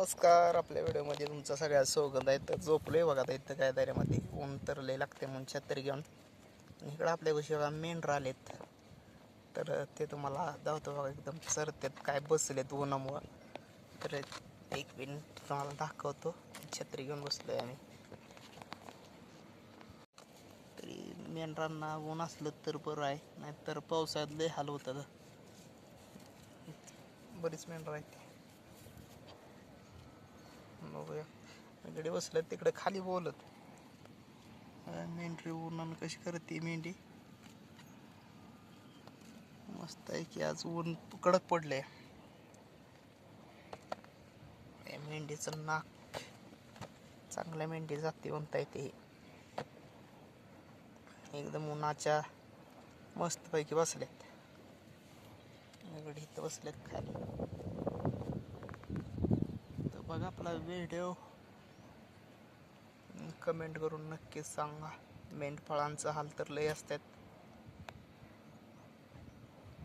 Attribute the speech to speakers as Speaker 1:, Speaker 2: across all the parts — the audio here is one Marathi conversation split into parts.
Speaker 1: नमस्कार आपल्या व्हिडिओमध्ये तुमचं सगळ्यात स्वागत आहे तर झोपलोय बघा आता इथं काय दऱ्यामध्ये ऊन तर लय लागते म्हणून छत्री घेऊन. इकडं आपल्या गोष्टी बघा मेंढर आलेत. तर ते तुम्हाला धावतो बघा एकदम सरतेत काय बसलेत उन्हामुळं. तर एक मिनिट तुम्हाला दाखवतो. छत्री घेऊन बसलोय आम्ही. तरी मेंढरांना ऊन असलं तर बरं आहे नाहीतर पावसाळ्यात लय हाल होतात. बरीच मेंढर आहेत. बघूया. इकडे बसलं तिकडे खाली बोलत. मेंढरी उन्हानं कशी करते मेंढी? मस्त आहे की आज ऊन कडक पडले मेंढीचं नाक चांगल्या मेंढी जाते म्हणता येते. एकदम उन्हाच्या मस्तपैकी बसल्यात. गडी इथं बसल्यात खाली. बघा आपला व्हिडिओ कमेंट करून नक्कीच सांगा. मेंढपाळांचा हाल तर लय असतात.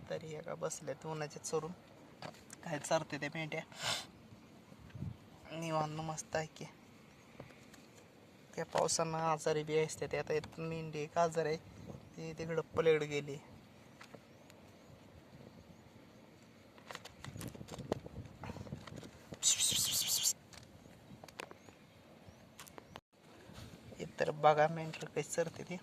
Speaker 1: तरी एका बसल्यात उन्हाच्या चरून काय चारते ते मेंढ्या? निवांत मस्त आहे की. त्या पावसानं आजारी बी असते. आता एक मेंढी एक आजार आहे. ती तिकडं पलीकडे गेली. तर बघा मेंढर काही चरते ते.